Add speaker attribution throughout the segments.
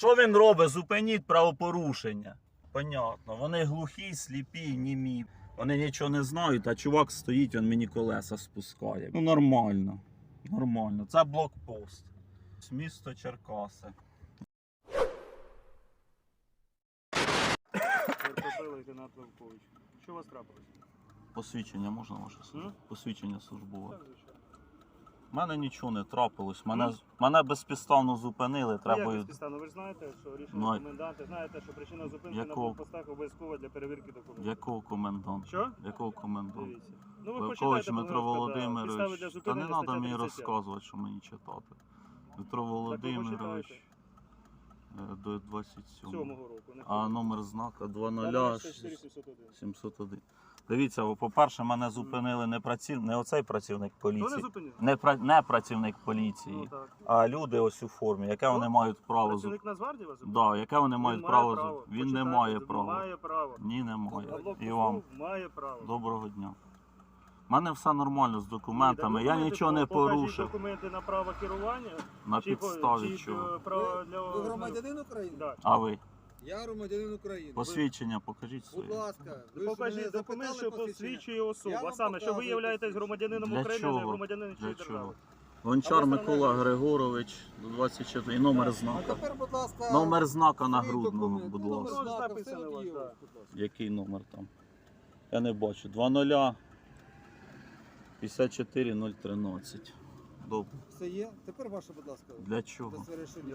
Speaker 1: Що він робить? Зупиніть правопорушення. Понятно. Вони глухі, сліпі, німі. Вони нічого не знають, а чувак стоїть, він мені колеса спускає. Ну нормально. Нормально. Це блокпост. Місто Черкаси.
Speaker 2: Лейтенант Левкович. Що у вас трапилось?
Speaker 1: Посвідчення можна ваше? Посвідчення службове. У мене нічого не трапилось, мене,
Speaker 2: ну,
Speaker 1: мене безпідставно зупинили.
Speaker 2: Ну,
Speaker 1: треба...
Speaker 2: Як безпідставно? Ви ж знаєте, що рішення
Speaker 1: ну,
Speaker 2: коменданта, знаєте, що причина зупинки
Speaker 1: якого...
Speaker 2: на блокпостах обов'язкова для перевірки документів.
Speaker 1: Якого коменданта?
Speaker 2: Що?
Speaker 1: Якого коменданта?
Speaker 2: Ну, ви
Speaker 1: Левкович Дмитро Володимирович, та,
Speaker 2: та
Speaker 1: не треба мені розказувати, що мені читати. Дмитро Володимирович. Е, до 27
Speaker 2: року.
Speaker 1: А номер знака 20701. Дивіться, ви, по-перше, мене зупинили не праців... не оцей працівник поліції, не, пра... не працівник
Speaker 2: Ну,
Speaker 1: поліції,
Speaker 2: так.
Speaker 1: а люди ось у формі. Яке вони мають право зу...
Speaker 2: Працівник Нацгвардії вас?
Speaker 1: Да, яке вони
Speaker 2: Він
Speaker 1: мають
Speaker 2: має
Speaker 1: право, Він не має права.
Speaker 2: Має право.
Speaker 1: Ні, не має. І вам
Speaker 2: має право.
Speaker 1: доброго дня. У мене все нормально з документами. Я нічого не порушив.
Speaker 2: документи на право керування.
Speaker 1: На
Speaker 2: чи
Speaker 1: підставі
Speaker 2: чи,
Speaker 1: чого.
Speaker 2: право для...
Speaker 3: Ви громадянин України?
Speaker 2: Да.
Speaker 1: А ви?
Speaker 3: Я громадянин України.
Speaker 1: Посвідчення покажіть
Speaker 3: Будь ласка, ви
Speaker 2: Покажіть документ, що посвідчує особу.
Speaker 3: Я
Speaker 2: А саме, що ви
Speaker 3: показую
Speaker 2: являєтесь громадянином
Speaker 1: Для
Speaker 2: України, а не
Speaker 1: чого?
Speaker 2: громадянином
Speaker 1: Для чого?
Speaker 2: держави.
Speaker 1: Гончар Микола? Григорович, 24. І номер
Speaker 3: А
Speaker 1: знака.
Speaker 3: тепер, будь ласка,
Speaker 1: Номер знака нагрудного, будь ласка.
Speaker 3: номер знака, все
Speaker 2: у вас,
Speaker 3: є, будь ласка.
Speaker 1: Який номер там? Я не бачу. 20 54013. Добре.
Speaker 3: Все є. Тепер ваше, будь ласка.
Speaker 1: Для чого?
Speaker 2: Я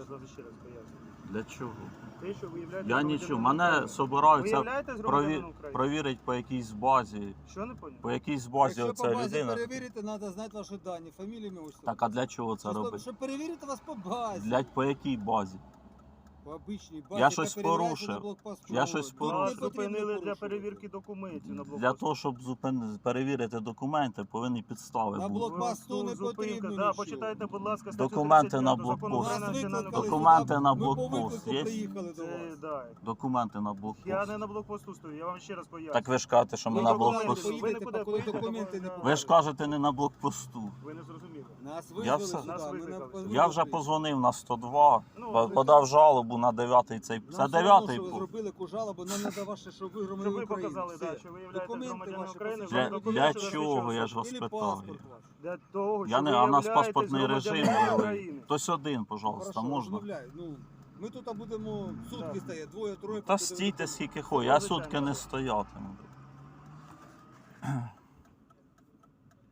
Speaker 2: зараз ще раз пояснюю.
Speaker 1: Для чого?
Speaker 2: Те, що виявляєте...
Speaker 1: Я нічого. Мене собираються прові...
Speaker 2: громадянином України?
Speaker 1: провірити по якійсь базі.
Speaker 2: Що не поняв?
Speaker 1: По якійсь базі
Speaker 3: Якщо по
Speaker 1: оця
Speaker 3: базі
Speaker 1: людина.
Speaker 3: перевірити, треба знати ваші дані, фамілію, ім'я, отчество.
Speaker 1: Так, а для чого це
Speaker 3: Щоб-
Speaker 1: робити?
Speaker 3: Щоб перевірити вас по базі.
Speaker 1: Для по якій базі? Я щось порушив. Я щось
Speaker 3: Тут
Speaker 1: порушив.
Speaker 2: зупинили для перевірки документів на блокпосту.
Speaker 1: Для того, щоб зупин... перевірити документи, повинні підстави
Speaker 3: На
Speaker 1: бути.
Speaker 3: блок- блокпосту не
Speaker 2: Зупинка,
Speaker 3: потрібно
Speaker 2: Да,
Speaker 3: нічого.
Speaker 2: почитайте, будь ласка, статтю
Speaker 1: Документи на
Speaker 2: 39 закону
Speaker 1: блокпост.
Speaker 2: України
Speaker 3: Нас
Speaker 2: національної
Speaker 3: викликали
Speaker 1: Документи
Speaker 3: сюди,
Speaker 1: на
Speaker 3: ми по
Speaker 1: блокпост
Speaker 3: виклику
Speaker 1: є?
Speaker 3: приїхали до
Speaker 2: Це,
Speaker 3: вас.
Speaker 2: да.
Speaker 1: Документи на блокпост.
Speaker 2: Я не на блокпосту стою, я вам ще раз поясню.
Speaker 1: Так ви ж кажете, що ми
Speaker 3: Ви
Speaker 1: на
Speaker 3: документи
Speaker 1: блокпосту.
Speaker 2: Ви нікуди
Speaker 3: поки
Speaker 2: поїдете,
Speaker 3: документи не
Speaker 2: бо-
Speaker 1: Ви ж кажете, не на блокпосту.
Speaker 2: Ви не зрозуміли.
Speaker 3: Нас
Speaker 1: Я
Speaker 3: визвали
Speaker 1: все-
Speaker 3: сюди.
Speaker 2: Нас
Speaker 3: ми
Speaker 2: викликали.
Speaker 1: Я вже позвонив на 102,
Speaker 2: Ну,
Speaker 1: подав жалобу на 9 цей. Це 9
Speaker 3: одно, що ви
Speaker 1: був.
Speaker 3: зробили яку жалобу, нам не ваше, що ви
Speaker 2: Щоб
Speaker 3: громадянин
Speaker 2: ви
Speaker 3: України.
Speaker 2: показали,
Speaker 3: Все.
Speaker 2: да, що ви являєтесь
Speaker 3: Документи ваші
Speaker 2: України.
Speaker 1: Для, для
Speaker 2: документи
Speaker 1: чого я ж вас
Speaker 3: Ілі
Speaker 1: питаю?
Speaker 3: паспорт ваш.
Speaker 2: Для того,
Speaker 1: Я
Speaker 2: що
Speaker 1: не,
Speaker 2: ви
Speaker 1: а у нас
Speaker 2: являєтесь
Speaker 1: паспортний режим.
Speaker 2: громадянином
Speaker 1: були.
Speaker 2: України.
Speaker 1: Хтось один, пожалуйста,
Speaker 3: Хорошо,
Speaker 1: можна.
Speaker 3: Ну, ми тут будемо сутки
Speaker 2: Так.
Speaker 3: стоять, двоє, троє.
Speaker 1: Та
Speaker 3: поки
Speaker 1: стійте скільки хочете, я
Speaker 2: звичайно,
Speaker 1: сутки не стоятиму.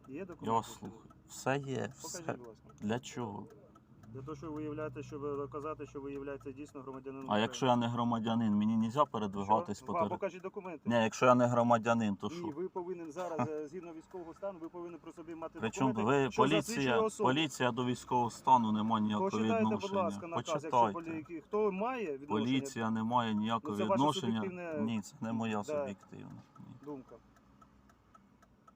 Speaker 2: Є документи?
Speaker 1: Я вас слухаю. Все є, все.
Speaker 2: Покажіть, будь ласка.
Speaker 1: Для чого?
Speaker 2: Для того, що ви являєте, щоб доказати, що ви являєтесь дійсно громадянином
Speaker 1: А якщо я не громадянин, мені не можна передвигатись по території?
Speaker 2: покажіть документи.
Speaker 1: Ні, якщо я не громадянин, то
Speaker 2: І
Speaker 1: що?
Speaker 2: ви повинен зараз, е, згідно військового стану, ви повинні при собі мати
Speaker 1: Причому
Speaker 2: документи,
Speaker 1: ви
Speaker 2: що
Speaker 1: поліція,
Speaker 2: особу.
Speaker 1: поліція до військового стану не має ніякого
Speaker 2: Почитайте, будь
Speaker 1: відношення.
Speaker 2: ласка, наказ, якщо
Speaker 1: Почитайте.
Speaker 2: полі... хто має відношення,
Speaker 1: Поліція не має ніякого
Speaker 2: Ну, це ваше
Speaker 1: відношення.
Speaker 2: суб'єктивне-
Speaker 1: Ні, це не моя
Speaker 2: Да.
Speaker 1: суб'єктивна. Ні.
Speaker 2: думка.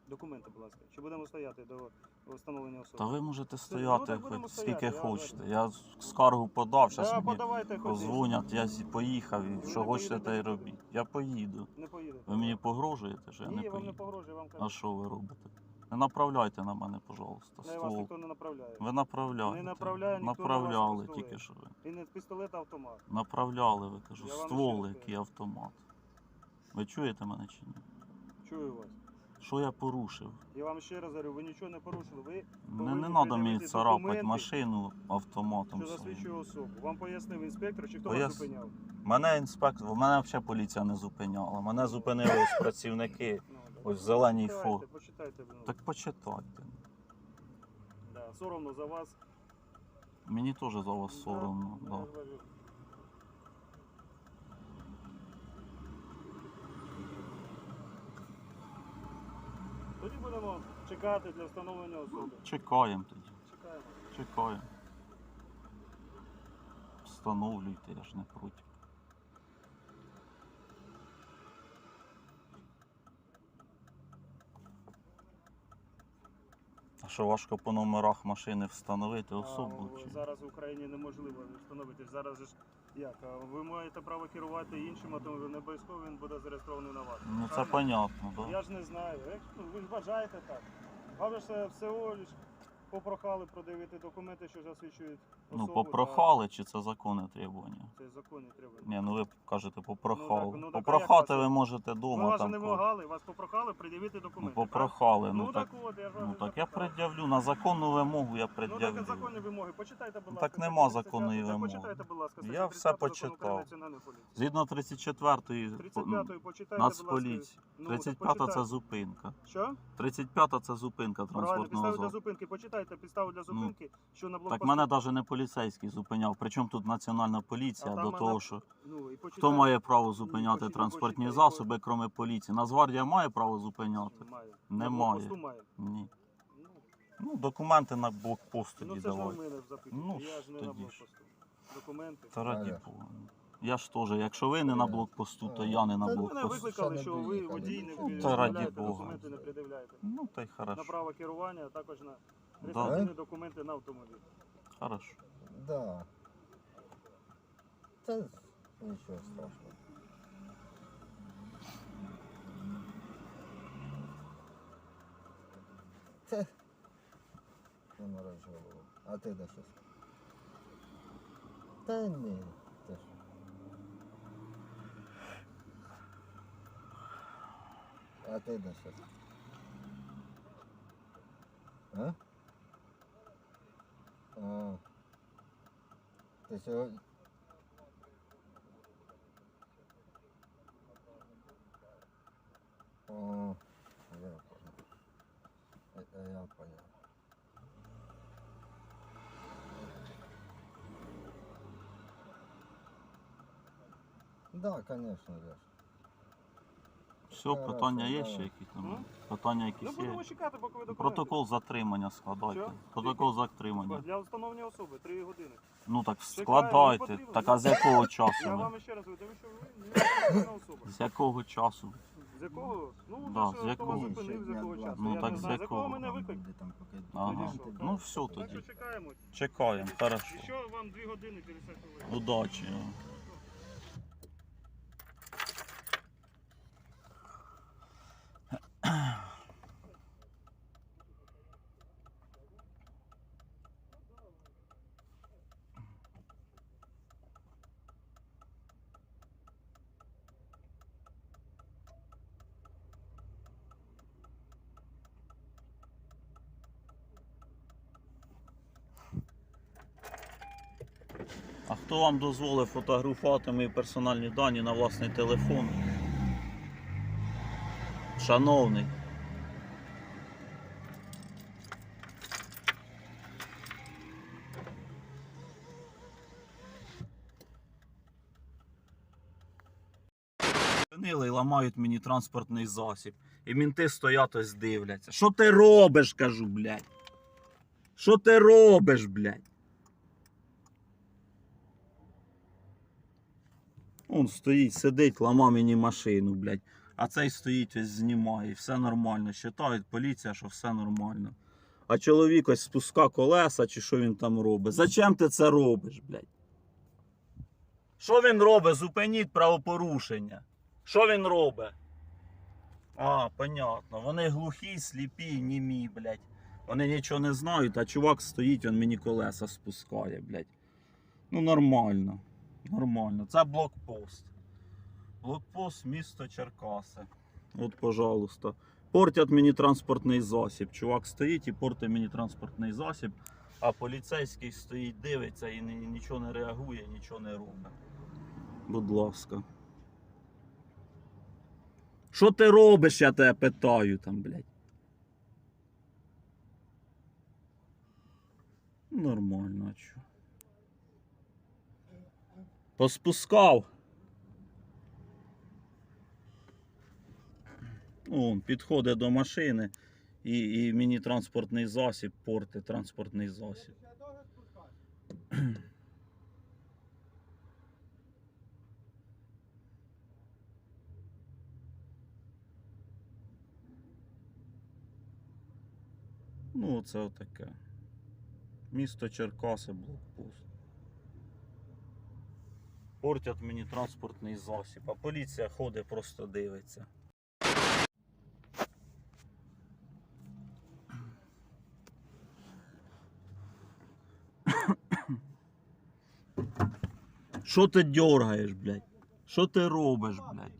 Speaker 2: Документи, будь ласка. Чи будемо стояти до встановлення особи?
Speaker 1: Та ви можете
Speaker 2: ну,
Speaker 1: стояти
Speaker 2: будемо
Speaker 1: хоч
Speaker 2: стояти,
Speaker 1: скільки
Speaker 2: я
Speaker 1: хочете. Я скаргу подав,
Speaker 2: Да,
Speaker 1: зараз мені
Speaker 2: подавайте
Speaker 1: позвонять, я поїхав і
Speaker 2: Ви
Speaker 1: що хочете, те й робіть. Я поїду.
Speaker 2: Не поїдете.
Speaker 1: Ви мені погрожуєте, що я
Speaker 2: Ні,
Speaker 1: не
Speaker 2: я вам не
Speaker 1: поїду.
Speaker 2: погрожую, я вам
Speaker 1: А що ви робите? Не направляйте на мене, пожалуйста,
Speaker 2: Не, вас ніхто не направляє.
Speaker 1: Ви направляєте.
Speaker 2: Не направляє, ніхто на
Speaker 1: Направляли
Speaker 2: посилає.
Speaker 1: тільки що ви.
Speaker 2: І не пістолет, а автомат.
Speaker 1: Направляли, ви кажу,
Speaker 2: Я
Speaker 1: ствол, який автомат. Ви чуєте мене чи ні?
Speaker 2: Чую вас.
Speaker 1: Що я порушив?
Speaker 2: Я вам ще раз говорю, ви нічого не порушили. Ви
Speaker 1: Не, не треба мені царапати машину автоматом.
Speaker 2: що засвідчує особу. Вам пояснив інспектор, чи хто
Speaker 1: Пояс-
Speaker 2: вас зупиняв?
Speaker 1: Мене інспектор, мене взагалі поліція не зупиняла. Мене зупинили ось працівники.
Speaker 2: Ну.
Speaker 1: Ось в зеленій фо-
Speaker 2: Почитайте, блин.
Speaker 1: Так почитайте.
Speaker 2: Да, соромно за вас.
Speaker 1: Мені теж за вас соромно.
Speaker 2: Да,
Speaker 1: Да.
Speaker 2: я ж говорю. Тоді будемо чекати для встановлення особи.
Speaker 1: Чекаємо тоді.
Speaker 2: Чекаємо.
Speaker 1: Чекаємо. Встановлюйте, я ж не проти. А що важко по номерах машини встановити особу?
Speaker 2: А,
Speaker 1: Чи?
Speaker 2: Зараз в Україні неможливо встановити. Зараз же ж як? Ви маєте право керувати іншим, а тому не обов'язково він буде зареєстрований на вас.
Speaker 1: Ну це
Speaker 2: Правильно?
Speaker 1: понятно. Да?
Speaker 2: Я ж не знаю. Як, ну, ви ж вважаєте так. Вам ж це всього лиш попрохали продивити документи, що засвідчують
Speaker 1: Ну,
Speaker 2: особу
Speaker 1: попрохали, чи це законне требування?
Speaker 2: та- Це законні треба.
Speaker 1: Ні, ну ви кажете, попрохали.
Speaker 2: Ну, так- ну, так, а
Speaker 1: Попрохати
Speaker 2: як
Speaker 1: ви можете
Speaker 2: Ми
Speaker 1: вдома
Speaker 2: вас
Speaker 1: там.
Speaker 2: не вимагали, вас попрохали пред'явити
Speaker 1: Ну,
Speaker 2: документи.
Speaker 1: попрохали.
Speaker 2: так?
Speaker 1: Ну,
Speaker 2: Ну
Speaker 1: так,
Speaker 2: так от, я ж
Speaker 1: ну так я
Speaker 2: запитав.
Speaker 1: пред'явлю. На законну вимогу я
Speaker 2: Ну так
Speaker 1: пред'явлю.
Speaker 2: законні вимоги. Почитайте, будь
Speaker 1: Так
Speaker 2: ласка.
Speaker 1: нема
Speaker 2: статтю
Speaker 1: законної
Speaker 2: 35.
Speaker 1: вимоги.
Speaker 2: Почитайте, будь ласка,
Speaker 1: Я
Speaker 2: статтю
Speaker 1: все
Speaker 2: 35 Закону
Speaker 1: почитав.
Speaker 2: Національної поліції.
Speaker 1: Згідно 34-ї
Speaker 2: 35-ї почитайте, будь ласка.
Speaker 1: Нацполіції.
Speaker 2: Ну, так
Speaker 1: 35-та це
Speaker 2: почитайте.
Speaker 1: зупинка.
Speaker 2: Що?
Speaker 1: 35-та це зупинка
Speaker 2: Правильно,
Speaker 1: транспортного
Speaker 2: підстави для
Speaker 1: засобу.
Speaker 2: зупинки. Почитайте підставу для зупинки, що на
Speaker 1: Так
Speaker 2: блокпосту.
Speaker 1: мене навіть не поліцейський зупиняв. Причому тут національна поліція
Speaker 2: А там
Speaker 1: до того, що
Speaker 2: Ну, і
Speaker 1: хто
Speaker 2: почитайте.
Speaker 1: має право
Speaker 2: Ну,
Speaker 1: зупиняти
Speaker 2: почекай,
Speaker 1: транспортні
Speaker 2: почекай,
Speaker 1: засоби, крім поліції. Нацгвардія має право зупиняти?
Speaker 2: Має.
Speaker 1: Немає.
Speaker 2: На блокпосту має.
Speaker 1: Ні.
Speaker 2: Ну,
Speaker 1: Ну, документи на блокпост
Speaker 2: ну
Speaker 1: тоді
Speaker 2: це ж ви
Speaker 1: давайте.
Speaker 2: мене запитуєте.
Speaker 1: Ну,
Speaker 2: я ж не
Speaker 1: тоді
Speaker 2: на
Speaker 1: ж.
Speaker 2: блокпосту. Документи.
Speaker 1: Та раді
Speaker 4: Ага.
Speaker 1: Бога. Я ж теж, якщо ви не на блокпосту, то я не на
Speaker 4: Та ну,
Speaker 2: Мене
Speaker 1: блокпосту.
Speaker 2: викликали, що ви водій не
Speaker 4: Ну,
Speaker 1: та раді
Speaker 2: пред'являєте
Speaker 1: Бога.
Speaker 2: документи, не пред'являєте.
Speaker 1: Ну, та й
Speaker 2: На
Speaker 1: хорошо.
Speaker 2: право керування, а також на
Speaker 1: Да.
Speaker 2: реєстраційні документи на автомобіль.
Speaker 1: Хорошо.
Speaker 4: Да. Та нічого страшного. Це не морочь голову. А ти де щось? Та ні, ж. А ти де щось? А. Ти сьогодні. Э. Да, конечно, Леш.
Speaker 1: Все, питання є ще якісь там?
Speaker 2: Ну?
Speaker 1: Питання
Speaker 2: Ну,
Speaker 1: якісь
Speaker 2: будемо
Speaker 1: є?
Speaker 2: чекати, поки ви документи.
Speaker 1: Протокол затримання складайте.
Speaker 2: Що?
Speaker 1: Протокол затримання.
Speaker 2: Для встановлення особи 3 години.
Speaker 1: Ну так складайте.
Speaker 2: потрібно.
Speaker 1: Так а з якого
Speaker 2: Я
Speaker 1: часу? ви?
Speaker 2: вам ще раз говорю, тому що ви не встановлена особа.
Speaker 1: З якого часу?
Speaker 2: З якого? Ну,
Speaker 1: Да, з якого?
Speaker 2: вас зупинив, з якого часу.
Speaker 1: Ну,
Speaker 2: Я
Speaker 1: так
Speaker 2: не
Speaker 1: з
Speaker 2: знаю, з якого
Speaker 1: якого?
Speaker 2: мене виклик.
Speaker 1: Ага.
Speaker 2: Що?
Speaker 1: Ну все
Speaker 2: Так
Speaker 1: тоді.
Speaker 2: чекаємо.
Speaker 1: Чекаємо, хорошо.
Speaker 2: І що вам 2 години 50 хвилин?
Speaker 1: Удачі. А хто вам дозволив фотографувати мої персональні дані на власний телефон? Шановний. І ламають мені транспортний засіб. І мінти стоять ось дивляться. Що ти робиш, кажу, блядь? Що ти робиш, блядь? Он стоїть, сидить, ламав мені машину, блядь. А цей стоїть ось знімає, і все нормально. Считають поліція, що все нормально. А чоловік ось спуска колеса, чи що він там робить. Зачем ти це робиш, блядь? Що він робить? Зупиніть правопорушення. Що він робить? А, понятно. Вони глухі, сліпі, німі, блядь. Вони нічого не знають, а чувак стоїть, він мені колеса спускає, блядь. Ну, нормально. Нормально. Це блокпост. Блокпост місто Черкаси. От, пожалуйста. Портять мені транспортний засіб. Чувак стоїть і портить мені транспортний засіб, а поліцейський стоїть, дивиться і нічого не реагує, нічого не робить. Будь ласка. Що ти робиш, я тебе питаю там, блядь. Нормально, а чо? Поспускав. Он підходить до машини і, і мені транспортний засіб порти транспортний засіб. Ну, оце отаке. Місто Черкаси, блокпост. Портять мені транспортний засіб, а поліція ходить, просто дивиться. Що ти дергаєш, блядь? Що ти робиш, блядь?